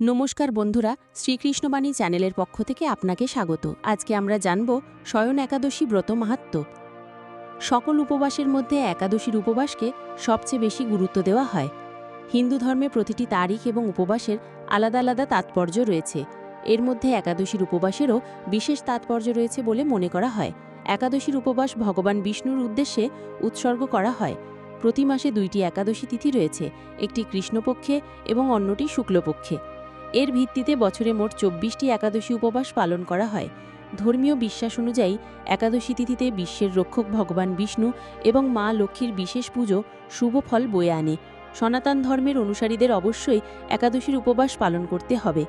নমস্কার বন্ধুরা, শ্রীকৃষ্ণবাণী চ্যানেলের পক্ষ থেকে আপনাকে স্বাগত। আজকে আমরা জানব স্বয়ন একাদশী ব্রত মাহাত্ম। সকল উপবাসের মধ্যে একাদশীর উপবাসকে সবচেয়ে বেশি গুরুত্ব দেওয়া হয়। হিন্দু ধর্মে প্রতিটি তারিখ এবং উপবাসের আলাদা আলাদা তাৎপর্য রয়েছে। এর মধ্যে একাদশীর উপবাসেরও বিশেষ তাৎপর্য রয়েছে বলে মনে করা হয়। একাদশীর উপবাস ভগবান বিষ্ণুর উদ্দেশ্যে উৎসর্গ করা হয়। প্রতি মাসে দুইটি একাদশী তিথি রয়েছে, একটি কৃষ্ণপক্ষে এবং অন্যটি শুক্লপক্ষে। এর ভিত্তিতে বছরে মোট চব্বিশটি একাদশী উপবাস পালন করা হয়। ধর্মীয় বিশ্বাস অনুযায়ী, একাদশী তিথিতে বিশ্বের রক্ষক ভগবান বিষ্ণু এবং মা লক্ষ্মীর বিশেষ পুজো শুভ ফল বয়ে আনে। সনাতন ধর্মের অনুসারীদের অবশ্যই একাদশীর উপবাস পালন করতে হবে।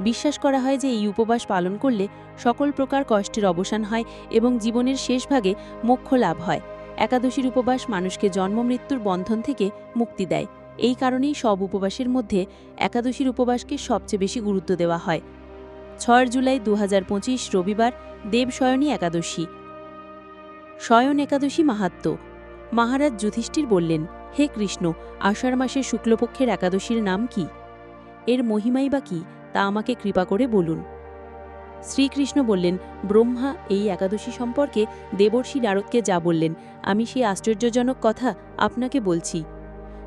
বিশ্বাস করা হয় যে এই উপবাস পালন করলে সকল প্রকার কষ্টের অবসান হয় এবং জীবনের শেষ ভাগে মোক্ষ লাভ হয়। একাদশীর উপবাস মানুষকে জন্ম মৃত্যুর বন্ধন থেকে মুক্তি দেয়। এই কারণেই সব উপবাসের মধ্যে একাদশীর উপবাসকে সবচেয়ে বেশি গুরুত্ব দেওয়া হয়। ছয় জুলাই দু হাজার পঁচিশ রবিবার, দেবশয়নী একাদশী। শয়ন একাদশী মাহাত্ম। মহারাজ যুধিষ্ঠির বললেন, হে কৃষ্ণ, আষাঢ় মাসের শুক্লপক্ষের একাদশীর নাম কি? এর মহিমাই বা কি, তা আমাকে কৃপা করে বলুন। শ্রীকৃষ্ণ বললেন, ব্রহ্মা, এই একাদশী সম্পর্কে দেবর্ষি নারদকে যা বললেন, আমি সেই আশ্চর্যজনক কথা আপনাকে বলছি।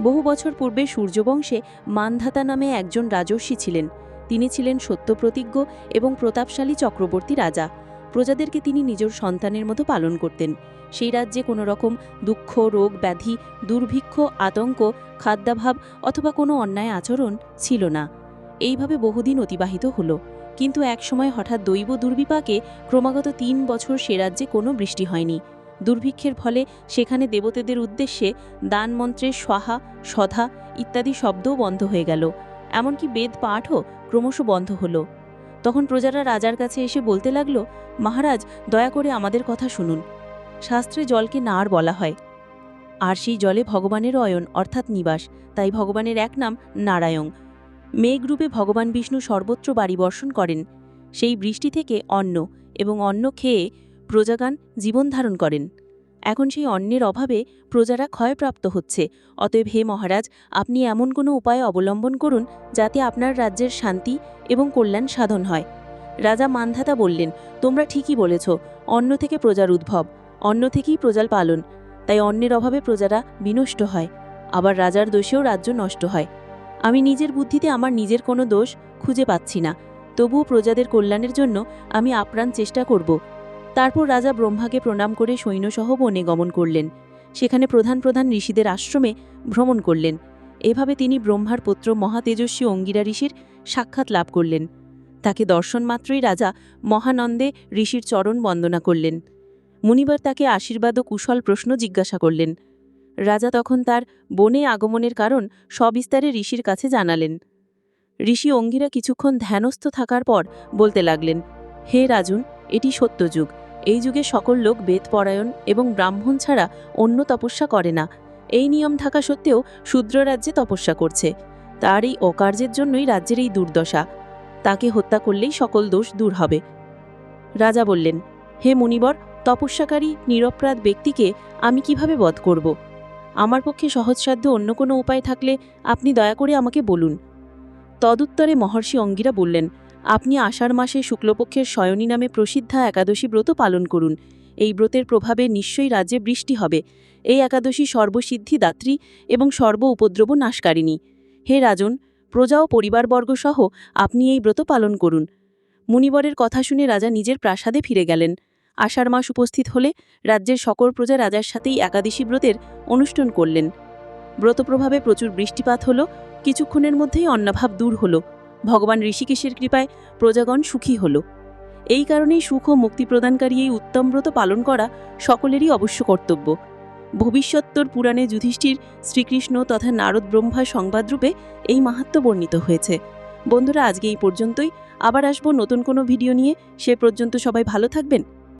বহু বছর পূর্বে সূর্যবংশে মানধাতা নামে একজন রাজর্ষি ছিলেন। তিনি ছিলেন সত্যপ্রতিজ্ঞ এবং প্রতাপশালী চক্রবর্তী রাজা। প্রজাদেরকে তিনি নিজের সন্তানের মতো পালন করতেন। সেই রাজ্যে কোনো রকম দুঃখ, রোগ, ব্যাধি, দুর্ভিক্ষ, আতঙ্ক, খাদ্যাভাব অথবা কোনো অন্যায় আচরণ ছিল না। এইভাবে বহুদিন অতিবাহিত হলো। কিন্তু একসময় হঠাৎ দৈব দুর্বিপাকে ক্রমাগত তিন বছর সে রাজ্যে কোনো বৃষ্টি হয়নি। দুর্ভিক্ষের ফলে সেখানে দেবতাদের উদ্দেশ্যে দানমন্ত্রের স্বাহা, সধা ইত্যাদি শব্দও বন্ধ হয়ে গেল। এমনকি বেদ পাঠও ক্রমশ বন্ধ হলো। তখন প্রজারা রাজার কাছে এসে বলতে লাগল, মহারাজ, দয়া করে আমাদের কথা শুনুন। শাস্ত্রে জলকে নার বলা হয়। আর সেই জলে ভগবানের অয়ন, অর্থাৎ নিবাস। তাই ভগবানের এক নাম নারায়ণ। মেঘরূপে ভগবান বিষ্ণু সর্বত্র বাড়ি বর্ষণ করেন। সেই বৃষ্টি থেকে অন্ন এবং অন্ন খেয়ে প্রজাগান জীবন ধারণ করেন। এখন সেই অন্নের অভাবে প্রজারা ক্ষয়প্রাপ্ত হচ্ছে। অতএব হে মহারাজ, আপনি এমন কোনো উপায় অবলম্বন করুন যাতে আপনার রাজ্যের শান্তি এবং কল্যাণ সাধন হয়। রাজা মানধাতা বললেন, তোমরা ঠিকই বলেছ অন্ন থেকে প্রজার উদ্ভব অন্ন থেকেই প্রজাল পালন। তাই অন্নের অভাবে প্রজারা বিনষ্ট হয়, আবার রাজার দোষেও রাজ্য নষ্ট হয়। আমি নিজের বুদ্ধিতে আমার নিজের কোনো দোষ খুঁজে পাচ্ছি না। তবুও প্রজাদের কল্যাণের জন্য আমি আপ্রাণ চেষ্টা করব। তারপর রাজা ব্রহ্মাকে প্রণাম করে সৈন্যসহ বনে গমন করলেন। সেখানে প্রধান প্রধান ঋষিদের আশ্রমে ভ্রমণ করলেন। এভাবে তিনি ব্রহ্মার পুত্র মহাতেজস্বী অঙ্গিরা ঋষির সাক্ষাৎ লাভ করলেন। তাকে দর্শন মাত্রই রাজা মহানন্দে ঋষির চরণ বন্দনা করলেন। মুনিবার তাকে আশীর্বাদ ও কুশল প্রশ্ন জিজ্ঞাসা করলেন। রাজা তখন তার বনে আগমনের কারণ সবিস্তারে ঋষির কাছে জানালেন। ঋষি অঙ্গিরা কিছুক্ষণ ধ্যানস্থ থাকার পর বলতে লাগলেন, হে রাজুন, এটি সত্যযুগ। এই যুগে সকল লোক বেদপরায়ণ এবং ব্রাহ্মণ ছাড়া অন্য তপস্যা করে না। এই নিয়ম থাকা সত্ত্বেও শূদ্র রাজ্যে তপস্যা করছে। তার এই অকার্যের জন্যই রাজ্যের এই দুর্দশা। তাকে হত্যা করলেই সকল দোষ দূর হবে। রাজা বললেন, হে মুনিবর, তপস্যাকারী, নিরপরাধ ব্যক্তিকে আমি কীভাবে বধ করব? আমার পক্ষে সহজসাধ্য অন্য কোনো উপায় থাকলে আপনি দয়া করে আমাকে বলুন। তদুত্তরে মহর্ষি অঙ্গিরা বললেন আপনি আষাঢ় মাসে শুক্লপক্ষের শয়নী নামে প্রসিদ্ধা একাদশী ব্রত পালন করুন। এই ব্রতের প্রভাবে নিশ্চয়ই রাজ্যে বৃষ্টি হবে। এই একাদশী সর্বসিদ্ধি দাত্রী এবং সর্ব উপদ্রব নাশকারিণী। হে রাজন, প্রজা ও পরিবারবর্গ সহ আপনি এই ব্রত পালন করুন। মুনিবরের কথা শুনে রাজা নিজের প্রাসাদে ফিরে গেলেন। আষাঢ় মাস উপস্থিত হলে রাজ্যের সকল প্রজা রাজার সাথেই একাদশী ব্রতের অনুষ্ঠান করলেন। ব্রত প্রভাবে প্রচুর বৃষ্টিপাত হল, কিছুক্ষণের মধ্যেই অন্নাভাব দূর হল। ভগবান ঋষিকেশের কৃপায় প্রজাগণ সুখী হল। এই কারণেই সুখ ও মুক্তি প্রদানকারী এই উত্তম ব্রত পালন করা সকলেরই অবশ্য কর্তব্য। ভবিষ্যত্তর পুরাণে যুধিষ্ঠির শ্রীকৃষ্ণ তথা নারদ ব্রহ্মা সংবাদরূপে এই মাহাত্ম বর্ণিত হয়েছে। বন্ধুরা, আজকে এই পর্যন্তই। আবার আসব নতুন কোনো ভিডিও নিয়ে। সে পর্যন্ত সবাই ভালো থাকবেন।